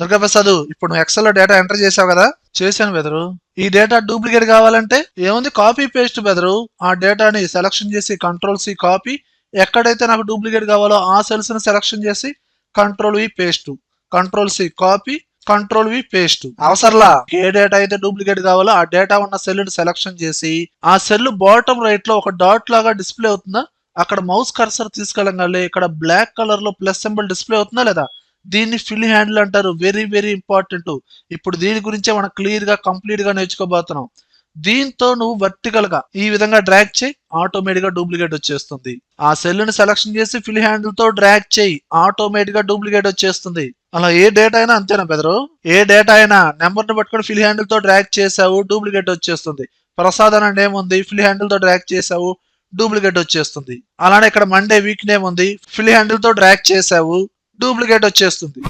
దుర్గాప్రసాద్ ఇప్పుడు నువ్వు ఎక్సెల్లో data enter చేసావు కదా? చేశాను బెదరు. ఈ డేటా డూప్లికేట్ కావాలంటే ఏముంది? కాపీ పేస్ట్ బెదరు. ఆ డేటాని సెలక్షన్ చేసి కంట్రోల్ సి కాపీ ఎక్కడైతే నాకు డూప్లికేట్ కావాలో ఆ సెల్స్ని సెలక్షన్ చేసి control V paste control C copy control V paste అవసరంలా? ఏ డేటా అయితే డూప్లికేట్ కావాలో ఆ డేటా ఉన్న సెల్ని సెలక్షన్ చేసి ఆ సెల్ బాటమ్ రైట్లో ఒక డాట్ లాగా డిస్ప్లే అవుతుందా? అక్కడ మౌస్ కర్సర్ తీసుకెళ్ళగానే ఇక్కడ బ్లాక్ కలర్లో ప్లస్ సింబల్ డిస్ప్లే అవుతుందా లేదా? దీన్ని ఫిల్ హ్యాండిల్ అంటారు. Very very important. ఇప్పుడు దీని గురించే మనం క్లియర్గా కంప్లీట్గా నేర్చుకోబోతున్నాం. దీంతో నువ్వు వర్టికల్గా ఈ విధంగా డ్రాగ్ చేయి ఆటోమేటిక్గా డూప్లికేట్ వచ్చేస్తుంది. ఆ సెల్ని సెలక్షన్ చేసి ఫిల్ హ్యాండిల్తో డ్రాగ్ చేయి ఆటోమేటిక్గా డూప్లికేట్ వచ్చేస్తుంది. అలా ఏ డేటా అయినా అంతేనా బెదరు ఏ డేటా అయినా నెంబర్ని పట్టుకొని ఫిల్ హ్యాండిల్తో డ్రాగ్ చేసావు డూప్లికేట్ వచ్చేస్తుంది. ప్రసాదం అని నేమ్ ఉంది ఫిల్ హ్యాండిల్తో డ్రాగ్ చేసావు డూప్లికేట్ వచ్చేస్తుంది. అలానే ఇక్కడ మండే వీక్ నేమ్ ఉంది ఫిల్ హ్యాండిల్తో డ్రాగ్ చేసావు డూప్లికేట్ వచ్చేస్తుంది.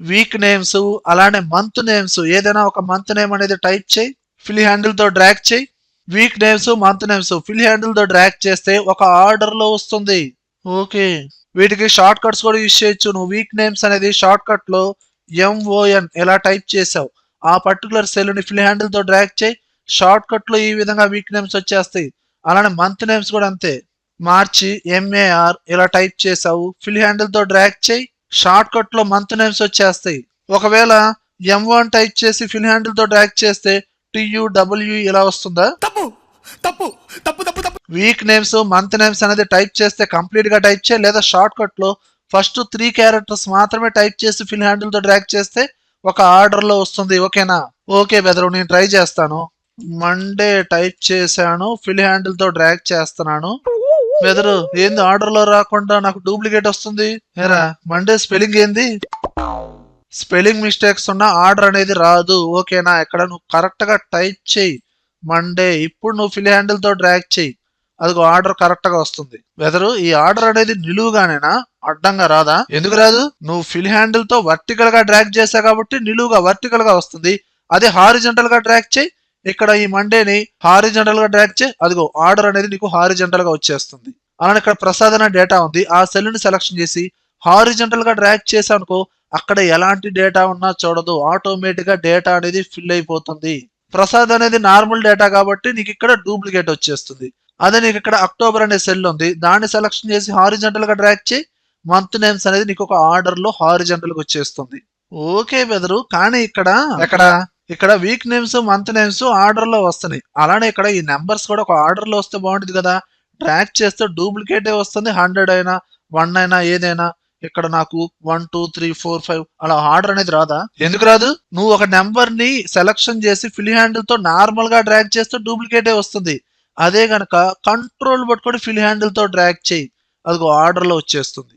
వీక్ నేమ్స్ అలానే మంత్ నేమ్స్ ఏదైనా ఒక మంత్ నేమ్ అనేది టైప్ చేయి ఫిల్ హ్యాండిల్తో డ్రాక్ చేయి. Week names month names fill హ్యాండిల్తో డ్రాక్ చేస్తే ఒక ఆర్డర్లో వస్తుంది. ఓకే. వీటికి షార్ట్ కట్స్ కూడా యూజ్ చేయొచ్చు. నువ్వు వీక్ నేమ్స్ అనేది షార్ట్ కట్లో ఎంఓఎన్ ఎలా టైప్ చేసావు ఆ పర్టికులర్ సెల్ని ఫిల్ హ్యాండిల్తో డ్రాక్ చేయి. షార్ట్ కట్లో ఈ విధంగా వీక్ నేమ్స్ వచ్చేస్తాయి. అలానే మంత్ నేమ్స్ కూడా అంతే. మార్చి ఎంఏఆర్ ఇలా టైప్ చేసావు ఫిల్ హ్యాండిల్తో డ్రాగ్ చేయి. షార్ట్ కట్లో మంత్ నేమ్స్ వచ్చేస్తాయి. ఒకవేళ ఎం వన్ టైప్ చేసి ఫిల్ హ్యాండిల్తో డ్రాగ్ చేస్తే టియు డబ్ల్యూ ఇలా వస్తుందా? తప్పు! తప్పు! తప్పు తప్పు తప్పు! వీక్ నేమ్స్ మంత్ నేమ్స్ అనేది టైప్ చేస్తే కంప్లీట్గా టైప్ చేయి. లేదా షార్ట్ కట్లో ఫస్ట్ త్రీ క్యారెక్టర్స్ మాత్రమే టైప్ చేసి ఫిల్ హ్యాండిల్తో డ్రాగ్ చేస్తే ఒక ఆర్డర్లో వస్తుంది. ఓకేనా? ఓకే బెదరు నేను ట్రై చేస్తాను. మండే టైప్ చేశాను. ఫిల్ హ్యాండిల్తో డ్రాగ్ చేస్తున్నాను. వెదరు ఏంది ఆర్డర్లో రాకుండా నాకు డూప్లికేట్ వస్తుంది? ఏరా మండే స్పెల్లింగ్ ఏంది? స్పెల్లింగ్ మిస్టేక్స్ ఉన్న ఆర్డర్ అనేది రాదు. ఓకేనా ఇక్కడ నువ్వు కరెక్ట్గా టైప్ చేయి. మండే ఇప్పుడు నువ్వు ఫిల్ హ్యాండిల్తో డ్రాగ్ చేయి. అదిగో ఆర్డర్ కరెక్ట్గా వస్తుంది. వెదరు ఈ ఆర్డర్ అనేది నిలువుగానేనా? అడ్డంగా రాదా? ఎందుకు రాదు? నువ్వు ఫిల్ హ్యాండిల్తో వర్టికల్గా డ్రాగ్ చేసా కాబట్టి నిలువుగా వర్టికల్గా వస్తుంది. అదే హారిజెంటల్గా డ్రాగ్ చేయి. ఇక్కడ ఈ మండేని హారిజెంటల్గా డ్రాక్ చేయి అదిగో ఆర్డర్ అనేది నీకు హారిజెంటల్గా వచ్చేస్తుంది. అలానే ఇక్కడ ప్రసాద్ అనే డేటా ఉంది. ఆ సెల్ని సెలక్షన్ చేసి హారిజెంటల్గా డ్రాగ్ చేసానుకో అక్కడ ఎలాంటి డేటా ఉన్నా చూడదు. ఆటోమేటిక్గా డేటా అనేది ఫిల్ అయిపోతుంది. ప్రసాద్ అనేది నార్మల్ డేటా కాబట్టి నీకు ఇక్కడ డూప్లికేట్ వచ్చేస్తుంది. అదే నీకు ఇక్కడ అక్టోబర్ అనే సెల్ ఉంది. దాన్ని సెలక్షన్ చేసి హారిజెంటల్గా డ్రాగ్ చేయి మంత్ నేమ్స్ అనేది నీకు ఒక ఆర్డర్లో హారిజెంటల్గా వచ్చేస్తుంది. ఓకే బెదరు కానీ ఇక్కడ ఎక్కడ? ఇక్కడ వీక్ నేమ్స్ మంత్ నేమ్స్ ఆర్డర్లో వస్తున్నాయి. అలానే ఇక్కడ ఈ నెంబర్స్ కూడా ఒక ఆర్డర్లో వస్తే బాగుంటుంది కదా. ట్రాక్ చేస్తే డూప్లికేటే వస్తుంది. హండ్రెడ్ అయినా వన్ అయినా ఏదైనా. ఇక్కడ నాకు one two three four five అలా ఆర్డర్ అనేది రాదా? ఎందుకు రాదు? నువ్వు ఒక నెంబర్ని సెలక్షన్ చేసి ఫిల్ హ్యాండిల్తో నార్మల్గా డ్రాగ్ చేస్తే డూప్లికేటే వస్తుంది. అదే గనక కంట్రోల్ పట్టుకొని ఫిల్ హ్యాండిల్తో డ్రాగ్ చేయి. అదిగో ఆర్డర్లో వచ్చేస్తుంది.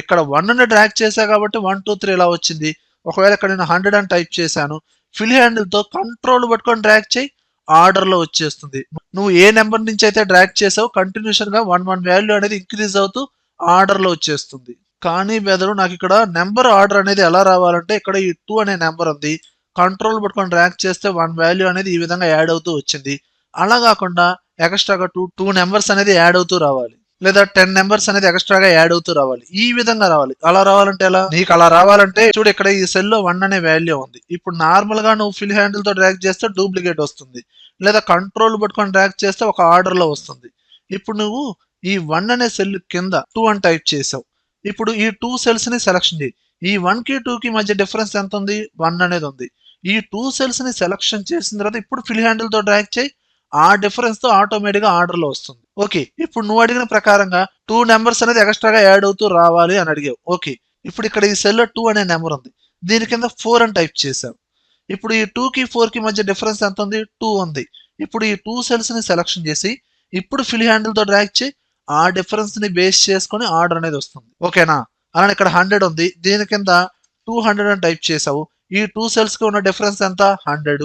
ఇక్కడ వన్ని డ్రాగ్ చేసా కాబట్టి వన్ టూ త్రీ ఇలా వచ్చింది. ఒకవేళ ఇక్కడ నేను హండ్రెడ్ అని టైప్ చేశాను ఫిల్ హ్యాండిల్తో కంట్రోల్ పట్టుకొని డ్రాగ్ చేయి ఆర్డర్లో వచ్చేస్తుంది. నువ్వు ఏ నెంబర్ నుంచి అయితే డ్రాగ్ చేసావు కంటిన్యూషన్గా వన్ వన్ వాల్యూ అనేది ఇంక్రీజ్ అవుతూ ఆర్డర్లో వచ్చేస్తుంది. కానీ బెదరు నాకు ఇక్కడ నెంబర్ ఆర్డర్ అనేది ఎలా రావాలంటే ఇక్కడ ఈ టూ అనే నెంబర్ ఉంది. కంట్రోల్ పట్టుకొని డ్రాగ్ చేస్తే వన్ వాల్యూ అనేది ఈ విధంగా యాడ్ అవుతూ వచ్చింది. అలా కాకుండా ఎక్స్ట్రాగా టూ టూ నెంబర్స్ అనేది యాడ్ అవుతూ రావాలి. లేదా టెన్ నెంబర్స్ అనేది ఎక్స్ట్రాగా యాడ్ అవుతూ రావాలి. ఈ విధంగా రావాలి. అలా రావాలంటే ఎలా? నీకు అలా రావాలంటే చూడు ఇక్కడ ఈ సెల్లో వన్ అనే వాల్యూ ఉంది. ఇప్పుడు నార్మల్గా నువ్వు ఫిల్ హ్యాండిల్తో డ్రాక్ చేస్తే డూప్లికేట్ వస్తుంది. లేదా కంట్రోల్ పట్టుకొని డ్రాక్ చేస్తే ఒక ఆర్డర్లో వస్తుంది. ఇప్పుడు నువ్వు ఈ వన్ అనే సెల్ కింద టూ అని టైప్ చేసావు. ఇప్పుడు ఈ టూ సెల్స్ని సెలక్షన్ చేయి. ఈ వన్కి టూ కి మధ్య డిఫరెన్స్ ఎంత ఉంది? వన్ అనేది ఉంది. ఈ టూ సెల్స్ని సెలక్షన్ చేసిన తర్వాత ఇప్పుడు ఫిల్ హ్యాండిల్తో డ్రాక్ చేయి. ఆ డిఫరెన్స్తో ఆటోమేటిక్గా ఆర్డర్లో వస్తుంది. ఓకే ఇప్పుడు నువ్వు అడిగిన ప్రకారంగా టూ నెంబర్స్ అనేది ఎక్స్ట్రాగా యాడ్ అవుతూ రావాలి అని అడిగావు. ఓకే ఇప్పుడు ఇక్కడ ఈ సెల్లో టూ అనే నెంబర్ ఉంది. దీని కింద ఫోర్ అని టైప్ చేసావు ఇప్పుడు ఈ టూ కి ఫోర్కి మధ్య డిఫరెన్స్ ఎంత ఉంది? టూ ఉంది. ఇప్పుడు ఈ టూ సెల్స్ని సెలక్షన్ చేసి ఇప్పుడు ఫిల్ హ్యాండిల్తో డ్రాగ్ చేయి ఆ డిఫరెన్స్ని బేస్ చేసుకొని ఆర్డర్ అనేది వస్తుంది. ఓకేనా అలానే ఇక్కడ హండ్రెడ్ ఉంది. దీని కింద టూ హండ్రెడ్ అని టైప్ చేసావు ఈ టూ సెల్స్కి ఉన్న డిఫరెన్స్ ఎంత? హండ్రెడ్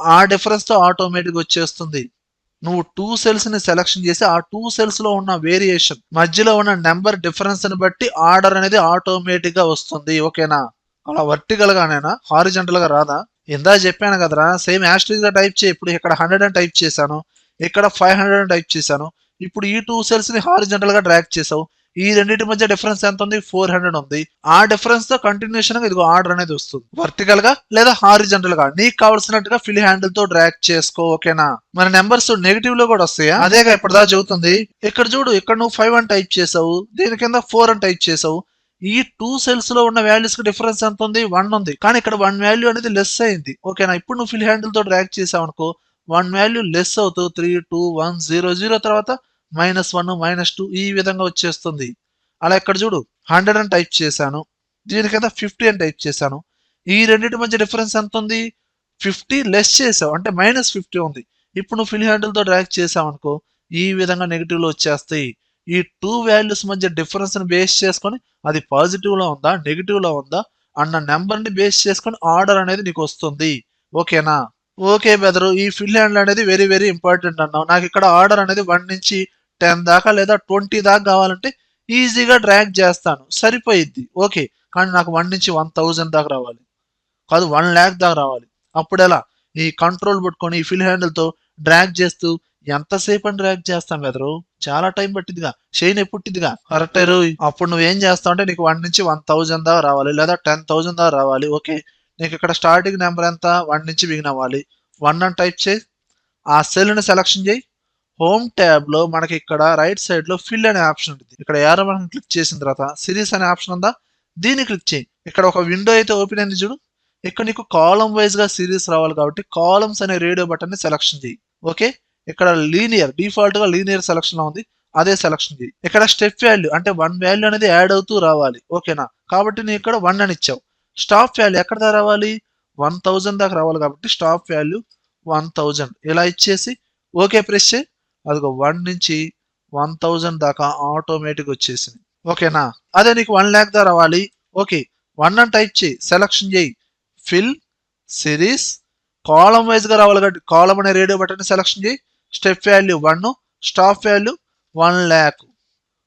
ఆ డిఫరెన్స్తో ఆటోమేటిక్ వచ్చేస్తుంది. నువ్వు టూ సెల్స్ని సెలక్షన్ చేసి ఆ టూ సెల్స్లో ఉన్న వేరియేషన్ మధ్యలో ఉన్న నెంబర్ డిఫరెన్స్ని బట్టి ఆర్డర్ అనేది ఆటోమేటిక్గా వస్తుంది. ఓకేనా అలా వర్టికల్ గానేనా హారిజంటల్గా రాదా? ఇందా చెప్పాను కదరా సేమ్ యాస్ట్రీస్గా టైప్ చేయి. ఇప్పుడు ఇక్కడ హండ్రెడ్ అని టైప్ చేశాను. ఇక్కడ ఫైవ్ హండ్రెడ్ అని టైప్ చేశాను. ఇప్పుడు ఈ టూ సెల్స్ని హారిజంటల్గా చేసావు. ఈ రెండింటి మధ్య డిఫరెన్స్ ఎంత ఉంది ఫోర్ హండ్రెడ్ ఉంది. ఆ డిఫరెన్స్తో కంటిన్యూషన్గా ఇదిగో ఆర్డర్ అనేది వస్తుంది. వర్టికల్గా లేదా హారిజెంటల్గా? నీకు కావాల్సినట్టుగా ఫిల్ హ్యాండిల్తో డ్రాక్ చేసుకో ఓకేనా మన నెంబర్స్ నెగిటివ్లో కూడా వస్తాయా? అదేగా ఇప్పటిదా చెబుతుంది. ఇక్కడ చూడు ఇక్కడ నువ్వు ఫైవ్ అని టైప్ చేసావు దీని కింద ఫోర్ అని టైప్ చేసావు. ఈ టూ సెల్స్లో ఉన్న వాల్యూస్కి డిఫరెన్స్ ఎంత ఉంది వన్ ఉంది. కానీ ఇక్కడ వన్ వాల్యూ అనేది లెస్ అయింది. ఓకేనా ఇప్పుడు నువ్వు ఫిల్ హ్యాండిల్తో డ్రాక్ చేసావు అనుకో వన్ వాల్యూ లెస్ అవుతూ three two one zero zero తర్వాత మైనస్ వన్ మైనస్ టూ ఈ విధంగా వచ్చేస్తుంది. అలా ఇక్కడ చూడు? హండ్రెడ్ అని టైప్ చేశాను. దీని కింద ఫిఫ్టీ అని టైప్ చేశాను. ఈ రెండింటి మధ్య డిఫరెన్స్ ఎంత ఉంది ఫిఫ్టీ లెస్ చేసావు. అంటే మైనస్ ఫిఫ్టీ ఉంది. ఇప్పుడు నువ్వు ఫిల్ హ్యాండిల్తో డ్రాక్ చేసావు అనుకో ఈ విధంగా నెగిటివ్లో వచ్చేస్తాయి. ఈ టూ వాల్యూస్ మధ్య డిఫరెన్స్ని బేస్ చేసుకొని అది పాజిటివ్లో ఉందా నెగిటివ్లో ఉందా అన్న నెంబర్ని బేస్ చేసుకొని ఆర్డర్ అనేది నీకు వస్తుంది. ఓకేనా? ఓకే బెదరు ఈ ఫిల్ హ్యాండిల్ అనేది వెరీ వెరీ ఇంపార్టెంట్ అన్నావు. నాకు ఇక్కడ ఆర్డర్ అనేది వన్ నుంచి టెన్ దాకా లేదా ట్వంటీ దాకా కావాలంటే ఈజీగా డ్రాగ్ చేస్తాను. సరిపోయిద్ది. ఓకే. కానీ నాకు వన్ నుంచి వన్ థౌజండ్ దాకా రావాలి. కాదు వన్ ల్యాక్ దాకా రావాలి. అప్పుడు ఎలా? ఈ కంట్రోల్ పట్టుకొని ఈ ఫిల్ హ్యాండిల్తో డ్రాగ్ చేస్తూ ఎంతసేపు అని డ్రాగ్ చేస్తాం ఎదరు చాలా టైం పట్టిద్దిగా. షైన్ ఎప్పుట్టిదిగా కరెక్ట్ అప్పుడు నువ్వు ఏం చేస్తావు అంటే నీకు వన్ నుంచి వన్ థౌజండ్ దాకా రావాలి లేదా టెన్ థౌజండ్ దాకా రావాలి. ఓకే. నీకు ఇక్కడ స్టార్టింగ్ నెంబర్ ఎంత? వన్ నుంచి బిగిన్ అవ్వాలి. వన్ అని టైప్ చేయి. ఆ సెల్ని సెలక్షన్ చేయి. హోమ్ ట్యాబ్లో మనకి ఇక్కడ రైట్ సైడ్లో ఫిల్ అనే ఆప్షన్ ఉంటుంది. ఇక్కడ ఏరో మనం క్లిక్ చేసిన తర్వాత సిరీస్ అనే ఆప్షన్ ఉందా? దీన్ని క్లిక్ చేయి. ఇక్కడ ఒక విండో అయితే ఓపెన్ అయింది చూడు. ఇక్కడ నీకు కాలం వైజ్గా సిరీస్ రావాలి కాబట్టి కాలమ్స్ అనే రేడియో బటన్ని సెలక్షన్ చేయి. ఓకే? ఇక్కడ లీనియర్ డిఫాల్ట్గా లీనియర్ సెలక్షన్లో ఉంది. అదే సెలక్షన్ చేయి. ఇక్కడ స్టెప్ వాల్యూ అంటే వన్ వాల్యూ అనేది యాడ్ అవుతూ రావాలి. ఓకేనా? కాబట్టి నేను ఇక్కడ వన్ అని ఇచ్చావు. స్టాప్ వాల్యూ ఎక్కడ దాకా రావాలి? వన్ థౌజండ్ దాకా రావాలి కాబట్టి స్టాప్ వాల్యూ వన్ థౌజండ్. ఇలా ఇచ్చేసి ఓకే ప్రెస్ చేయి. అదిగో వన్ నుంచి వన్ థౌజండ్ దాకా ఆటోమేటిక్ వచ్చేసింది ఓకేనా? అదే నీకు వన్ ల్యాక్ దా రావాలి. ఓకే. వన్ అని టైప్ చేయి. సెలక్షన్ చేయి. ఫిల్ సిరీస్ కాలం వైజ్గా రావాలి కాబట్టి కాలం అనే రేడియో బటన్ సెలక్షన్ చేయి. Step value one stop value one lakh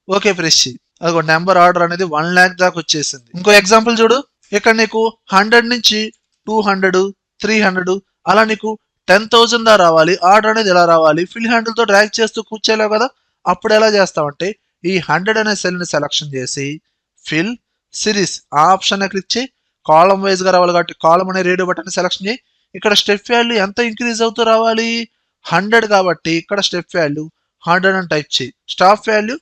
okay press చేయి అదిగో నెంబర్ ఆర్డర్ అనేది వన్ ల్యాక్ దాకా వచ్చేసింది. ఇంకో ఎగ్జాంపుల్ చూడు. ఇక్కడ నీకు హండ్రెడ్ నుంచి టూ హండ్రెడ్ త్రీ హండ్రెడ్ అలా నీకు టెన్ థౌజండ్ దా రావాలి ఆర్డర్ అనేది ఎలా రావాలి ఫిల్ హ్యాండిల్తో డ్రాగ్ చేస్తూ కూర్చోలేవు కదా అప్పుడు ఎలా చేస్తామంటే ఈ హండ్రెడ్ అనే సెల్ని సెలక్షన్ చేసి ఫిల్ సిరీస్ ఆ ఆప్షన్ క్లిక్ చేయి కాలం వైజ్గా రావాలి కాబట్టి కాలం అనే రేడియో బటన్ సెలక్షన్ చేయి ఇక్కడ స్టెప్ వాల్యూ ఎంత ఇంక్రీజ్ అవుతూ రావాలి హండ్రెడ్ కాబట్టి ఇక్కడ స్టెప్ వాల్యూ హండ్రెడ్ అని టైప్ చేయి స్టాఫ్ వాల్యూ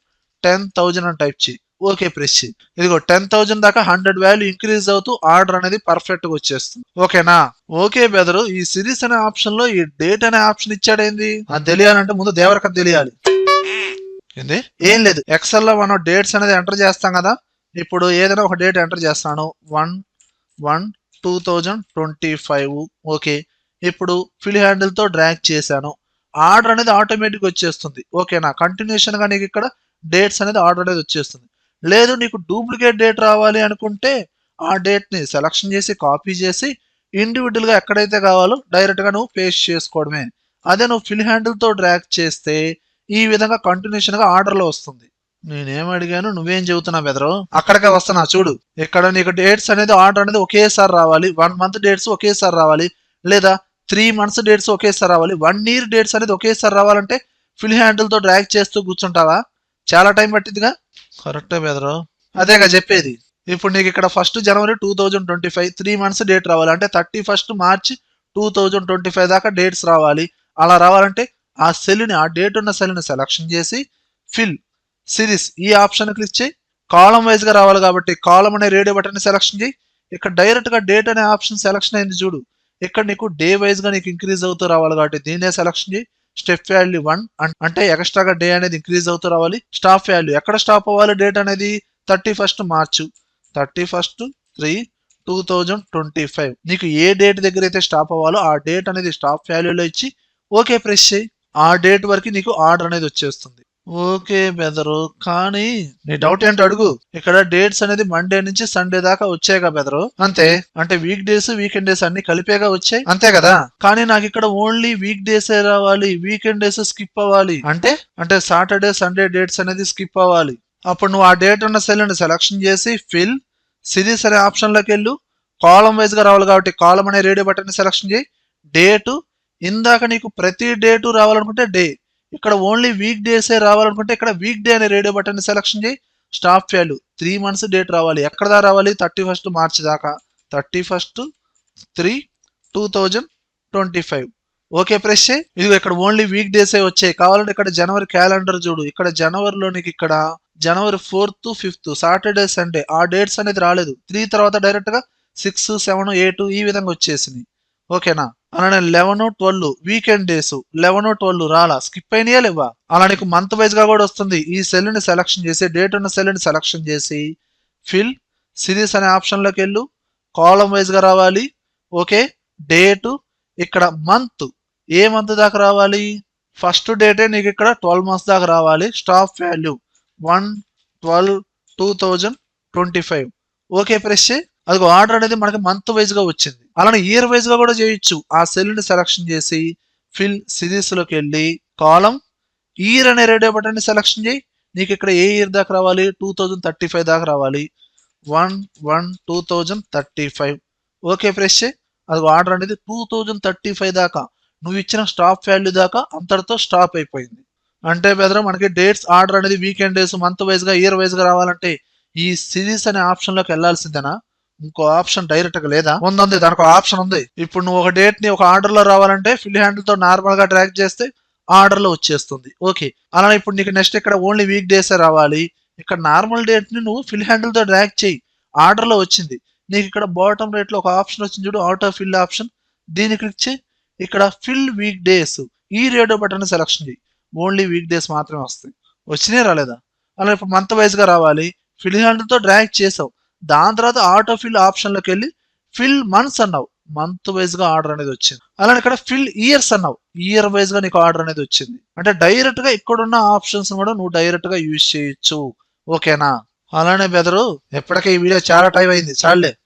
టెన్ థౌజండ్ అని టైప్ చేయి. ఓకే ప్రెస్ చేయి ఇదిగో టెన్ థౌజండ్ దాకా హండ్రెడ్ వాల్యూ ఇంక్రీజ్ అవుతూ ఆర్డర్ అనేది పర్ఫెక్ట్గా వచ్చేస్తుంది. ఓకేనా? ఓకే బెదరు ఈ సిరీస్ అనే ఆప్షన్లో ఈ డేట్ అనే ఆప్షన్ ఇచ్చాడేంది? అది తెలియాలంటే ముందు దేవరకం తెలియాలి. ఏంది? ఏం లేదు. ఎక్సెల్లో మనం డేట్స్ అనేది ఎంటర్ చేస్తాం కదా. ఇప్పుడు ఏదైనా ఒక డేట్ ఎంటర్ చేస్తాను. One one two thousand twenty five okay. ఇప్పుడు ఫిల్ హ్యాండిల్తో డ్రాగ్ చేశాను. ఆర్డర్ అనేది ఆటోమేటిక్ వచ్చేస్తుంది. ఓకేనా? కంటిన్యూషన్గా నీకు ఇక్కడ డేట్స్ అనేది ఆర్డర్ అనేది వచ్చేస్తుంది. లేదు నీకు డూప్లికేట్ డేట్ రావాలి అనుకుంటే ఆ డేట్ని సెలక్షన్ చేసి కాపీ చేసి ఇండివిజువల్గా ఎక్కడైతే కావాలో డైరెక్ట్గా నువ్వు పేస్ట్ చేసుకోవడమే. అదే నువ్వు ఫిల్ హ్యాండిల్తో డ్రాక్ చేస్తే ఈ విధంగా కంటిన్యూషన్గా ఆర్డర్లో వస్తుంది. నేనేం అడిగాను? నువ్వేం చెబుతున్నావు బెదరు? అక్కడికే వస్తున్నా చూడు. ఇక్కడ నీకు డేట్స్ అనేది ఆర్డర్ అనేది ఒకేసారి రావాలి. వన్ మంత్ డేట్స్ ఒకేసారి రావాలి. లేదా త్రీ మంత్స్ డేట్స్ ఒకేసారి రావాలి. వన్ ఇయర్ డేట్స్ అనేది ఒకేసారి రావాలంటే ఫిల్ హ్యాండిల్తో డ్రాక్ డ్రాగ్ చేస్తూ కూర్చుంటావా? చాలా టైం పట్టిందిగా కరెక్టే బెదరు అదేగా చెప్పేది. ఇప్పుడు నీకు ఇక్కడ first January two thousand twenty five three months date రావాలి. అంటే thirty first March two thousand twenty five దాకా డేట్స్ రావాలి. అలా రావాలంటే ఆ సెల్ని ఆ డేట్ ఉన్న సెల్ని సెలక్షన్ చేసి ఫిల్ సిరీస్ ఈ ఆప్షన్ క్లిక్ చేయి. కాలం వైజ్గా రావాలి కాబట్టి కాలం అనే రేడియో బటన్ సెలక్షన్ చేయి. ఇక్కడ డైరెక్ట్గా డేట్ అనే ఆప్షన్ సెలక్షన్ అయింది చూడు. ఇక్కడ నీకు డే వైజ్గా నీకు ఇంక్రీజ్ అవుతూ రావాలి కాబట్టి దీన్నే సెలక్షన్ చేయి. స్టెప్ వాల్యూ వన్ అంటే ఎక్స్ట్రాగా డే అనేది ఇంక్రీజ్ అవుతూ రావాలి. Stop value. ఎక్కడ స్టాప్ అవ్వాలి డేట్ అనేది? Thirty first March. Thirty first three two thousand twenty five. నీకు ఏ డేట్ దగ్గర అయితే స్టాప్ అవ్వాలో ఆ డేట్ అనేది స్టాప్ వాల్యూలో ఇచ్చి ఓకే ప్రెస్ చేయి. ఆ డేట్ వరకు నీకు ఆర్డర్ అనేది వచ్చేస్తుంది. ఓకే బెదరు కానీ నీ డౌట్ ఏంటో అడుగు. ఇక్కడ డేట్స్ అనేది మండే నుంచి సండే దాకా వచ్చాయిగా బెదరు అంతే. అంటే వీక్ డేస్ వీకెండ్ డేస్ అన్ని కలిపేగా వచ్చాయి. అంతే కదా? కానీ నాకు ఇక్కడ ఓన్లీ వీక్ డేస్ రావాలి వీకెండ్ డేస్ స్కిప్ అవ్వాలి. అంటే? అంటే సాటర్డే సండే డేట్స్ అనేది స్కిప్ అవ్వాలి. అప్పుడు నువ్వు ఆ డేట్ ఉన్న సెల్ని సెలక్షన్ చేసి ఫిల్ సిరీస్ అనే ఆప్షన్లోకి వెళ్ళు. కాలం వైజ్గా రావాలి కాబట్టి కాలం అనే రేడియో బటన్ సెలక్షన్ చేయి. డేటు ఇందాక నీకు ప్రతి డేటు రావాలనుకుంటే డే ఇక్కడ ఓన్లీ వీక్ డేసే రావాలనుకుంటే ఇక్కడ వీక్ డే అనే రేడియో బటన్ సెలక్షన్ చేయి. Stop value three months date రావాలి. ఎక్కడ రావాలి? థర్టీ ఫస్ట్ మార్చి దాకా. Thirty first three two thousand twenty five okay press ఇది ఇక్కడ ఓన్లీ వీక్ డేసే వచ్చాయి. కావాలంటే ఇక్కడ జనవరి క్యాలెండర్ చూడు. ఇక్కడ జనవరిలో నీకు ఇక్కడ January fourth fifth Saturday Sunday ఆ డేట్స్ అనేది రాలేదు. త్రీ తర్వాత డైరెక్ట్గా సిక్స్ సెవెన్ ఎయిట్ ఈ విధంగా వచ్చేసింది ఓకేనా అలానే eleven twelve weekend days eleven twelve రాలా స్కిప్ అయినాయా లేవా అలా నీకు మంత్ వైజ్గా కూడా వస్తుంది. ఈ సెల్ని సెలక్షన్ చేసి డేట్ ఉన్న సెల్ని సెలక్షన్ చేసి ఫిల్ సిరీస్ అనే ఆప్షన్లోకి వెళ్ళు. కాలం వైజ్గా రావాలి. ఓకే? డేటు ఇక్కడ మంత్. ఏ మంత్ దాకా రావాలి? ఫస్ట్ డేటే నీకు ఇక్కడ ట్వెల్వ్ మంత్స్ దాకా రావాలి. Stop value one twelve two thousand twenty five. Okay press అది ఆర్డర్ అనేది మనకి మంత్ వైజ్గా వచ్చింది. అలానే ఇయర్ వైజ్గా కూడా చేయొచ్చు. ఆ సెల్ని సెలక్షన్ చేసి ఫిల్ సిరీస్లోకి వెళ్ళి కాలం ఇయర్ అనే రేడియో బటన్ని సెలక్షన్ చేయి. నీకు ఇక్కడ ఏ ఇయర్ దాకా రావాలి? టూ థౌజండ్ థర్టీ ఫైవ్ దాకా రావాలి. One one two thousand thirty five okay press అది ఆర్డర్ అనేది టూ థౌజండ్ థర్టీ ఫైవ్ దాకా. నువ్వు ఇచ్చిన స్టాప్ వాల్యూ దాకా అంతటితో స్టాప్ అయిపోయింది. అంటే బెదర్ మనకి డేట్స్ ఆర్డర్ అనేది వీకెండ్ డేస్ మంత్ వైజ్గా ఇయర్ వైజ్గా రావాలంటే ఈ సిరీస్ అనే ఆప్షన్లోకి వెళ్ళాల్సిందేనా? ఇంకో ఆప్షన్ డైరెక్ట్గా లేదా? ఉంది దానికి ఆప్షన్ ఉంది. ఇప్పుడు నువ్వు ఒక డేట్ని ఒక ఆర్డర్లో రావాలంటే ఫిల్ హ్యాండిల్తో నార్మల్గా ట్రాక్ చేస్తే ఆర్డర్లో వచ్చేస్తుంది. ఓకే అలానే ఇప్పుడు నీకు నెక్స్ట్ ఇక్కడ ఓన్లీ వీక్ డేస్ రావాలి. ఇక్కడ నార్మల్ డేట్ని నువ్వు ఫిల్ హ్యాండిల్తో ట్రాక్ చేయి. ఆర్డర్లో వచ్చింది. నీకు ఇక్కడ బాటమ్ రేట్లో ఒక ఆప్షన్ వచ్చింది చూడు ఆటో ఫిల్ ఆప్షన్ దీన్ని క్లిక్ చేయి. ఇక్కడ ఫిల్ వీక్ డేస్ ఈ రేడియో బటన్ సెలక్షన్ చేయి. ఓన్లీ వీక్ డేస్ మాత్రమే వస్తాయి. వచ్చినాయి రాలేదా? అలా ఇప్పుడు మంత్ వైజ్గా రావాలి. ఫిల్ హ్యాండిల్తో డ్రాగ్ చేసావు. దాని తర్వాత ఆటో ఫిల్ ఆప్షన్లోకి వెళ్ళి ఫిల్ మంత్స్ అన్నావు. మంత్ వైజ్గా ఆర్డర్ అనేది వచ్చింది. అలానే ఇక్కడ ఫిల్ ఇయర్స్ అన్నావు. ఇయర్ వైజ్గా నీకు ఆర్డర్ అనేది వచ్చింది. అంటే డైరెక్ట్గా ఇక్కడున్న ఆప్షన్స్ కూడా నువ్వు డైరెక్ట్గా యూజ్ చేయొచ్చు. ఓకేనా? అలానే బెదరు ఎప్పటికే ఈ వీడియో చాలా టైం అయింది. చాలే